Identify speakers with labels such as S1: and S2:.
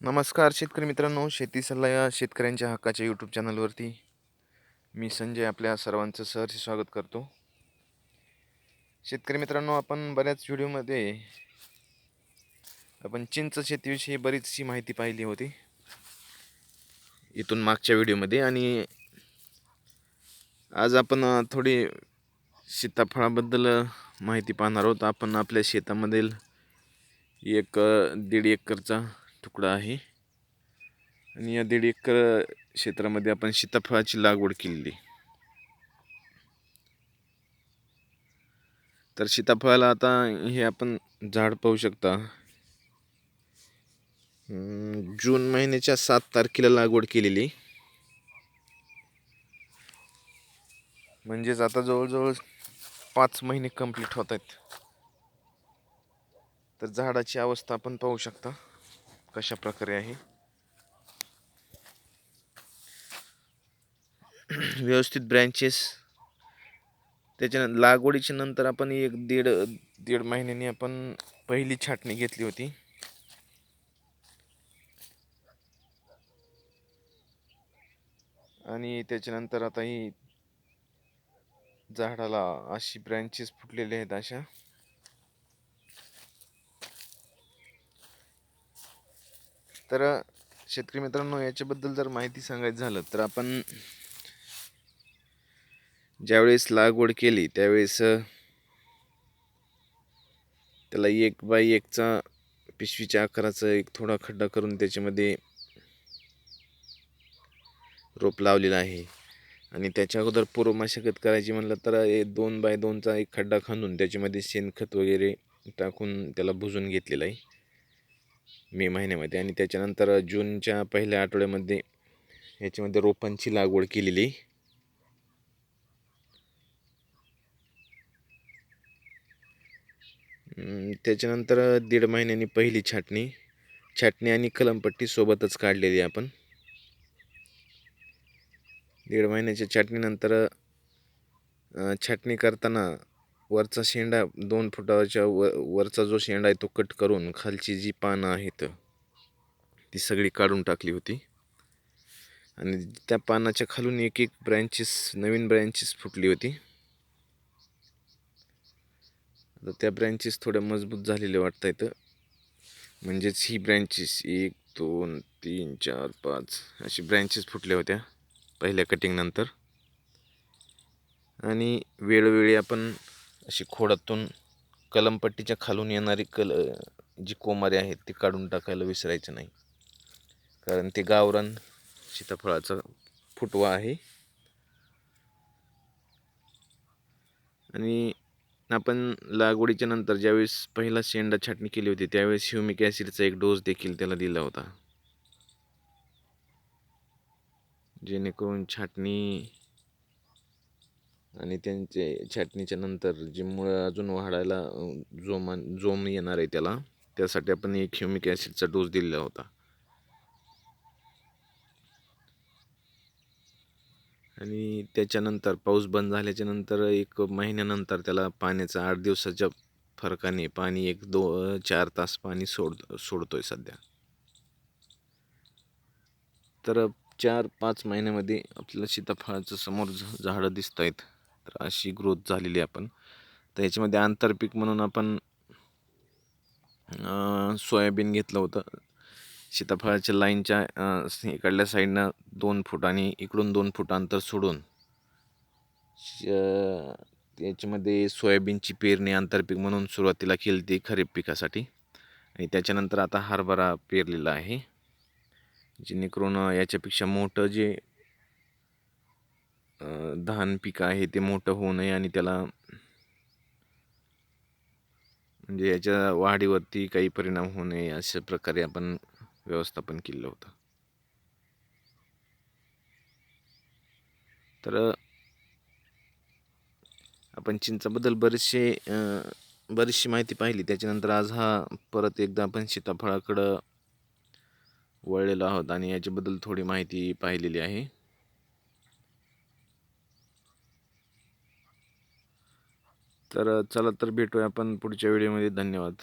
S1: नमस्कार शेतकरी मित्रांनो शेती सल्ला या शेतकऱ्यांच्या हक्काच्या यूट्यूब चॅनलवरती मी संजय आपल्या सर्वांचं सहर्ष स्वागत करतो. शेतकरी मित्रांनो आपण बऱ्याच व्हिडिओमध्ये आपण चिंच शेतीविषयी बरीचशी माहिती पाहिली होती. इथून मागच्या व्हिडिओमध्ये आणि आज आपण थोडी सीताफळाबद्दल माहिती पाहणार आहोत. आपण आपल्या शेतामधील एक दीड एकरचा तुकडा आहे. आणि या दीड एकर क्षेत्रामध्ये आपण सीताफळाची लागवड केलेली तर सीताफळाला आता हे आपण झाड पाहू शकता. जून महिन्याच्या सात तारखेला लागवड केलेली म्हणजेच आता जवळजवळ पाच महिने कंप्लीट होत आहेत. तर झाडाची अवस्था आपण पाहू शकता. कशा प्रकारे आहे? व्यवस्थित ब्रँचेस त्याच्या लागवडीच्या नंतर आपण एक दीड दीड महिन्यांनी आपण पहिली छाटणी घेतली होती. आणि त्याच्यानंतर आता ही झाडाला अशी ब्रँचेस फुटलेले आहेत अशा. तर शेतकरी मित्रांनो याच्याबद्दल जर माहिती सांगायचं झालं तर आपण ज्यावेळेस लागवड केली त्यावेळेस त्याला एक बाय एकचा पिशवीच्या आकाराचा एक थोडा खड्डा करून त्याच्यामध्ये रोप लावलेला आहे. आणि त्याच्या अगोदर पूर्व मशागत करायची म्हणलं तर हे दोन बाय दोनचा एक खड्डा खांदून त्याच्यामध्ये शेणखत वगैरे टाकून त्याला भुजून घेतलेलं आहे. मे महिन्यामध्ये आणि त्याच्यानंतर जूनच्या पहिल्या आठवड्यामध्ये याच्यामध्ये रोपांची लागवड केलेली. त्याच्यानंतर दीड महिन्यांनी पहिली छाटणी छाटणी आणि कलमपट्टी सोबतच काढलेली आपण. दीड महिन्याच्या छाटणीनंतर छाटणी करताना वरचा शेंडा दोन फुटाच्या व वरचा जो शेंडा आहे तो कट करून खालची जी पानं आहेत ती सगळी काढून टाकली होती. आणि त्या पानाच्या खालून एक एक ब्रँचेस नवीन ब्रँचेस फुटली होती. आता त्या ब्रँचेस थोड्या मजबूत झालेल्या वाटत आहेत म्हणजेच ही ब्रँचेस एक दोन तीन चार पाच अशी ब्रँचेस फुटल्या होत्या पहिल्या कटिंगनंतर आणि वेळोवेळी आपण अशी खोडातून कलमपट्टीच्या खालून येणारी कल जी कोमारी आहेत ती काढून टाकायला विसरायचं नाही. कारण ते गावरान सीताफळाचा फुटवा आहे. आणि आपण लागवडीच्या नंतर ज्यावेळेस पहिला शेंडा छाटणी केली होती त्यावेळेस ह्युमिक ॲसिडचा एक डोस देखील त्याला दिला होता. जेणेकरून छाटणी आणि त्यांचे छाटणीच्या नंतर जी मुळं अजून वाढायला जोमा जोम येणार आहे त्याला त्यासाठी आपण एक ह्युमिक ॲसिडचा डोस दिलेला होता. आणि त्याच्यानंतर पाऊस बंद झाल्याच्यानंतर एक महिन्यानंतर त्याला पाण्याचा आठ दिवसाच्या फरकाने पाणी एक दो चार तास पाणी सोड सोडतोय सध्या. तर चार पाच महिन्यामध्ये आपल्याला सीताफळाचं समोर झाडं दिसत आहेत तर अशी ग्रोथ झालेली आहे आपण. तर याच्यामध्ये आंतरपीक म्हणून आपण सोयाबीन घेतलं होतं. सीताफळाच्या लाईनच्या इकडल्या साईडनं दोन फूट आणि इकडून दोन फूट अंतर सोडून श- याच्यामध्ये सोयाबीनची पेरणी आंतरपीक म्हणून सुरुवातीला केली ती खरीप पिकासाठी. आणि त्याच्यानंतर आता हरभरा पेरलेला आहे. जेणेकरून याच्यापेक्षा मोठं जे धान पीक आहे ते मोठं होऊ नये आणि त्याला म्हणजे याच्या वाढीवरती काही परिणाम होऊ नये अशा प्रकारे आपण व्यवस्थापन केलं होतं. तर आपण चिंचाबद्दल बरेचसे बरीचशी माहिती पाहिली. त्याच्यानंतर आज हा परत एकदा आपण सीताफळाकडं वळलेलो आहोत आणि याच्याबद्दल थोडी माहिती पाहिलेली आहे. तर चला तर भेटूया आपण पुढच्या व्हिडिओमध्ये. धन्यवाद.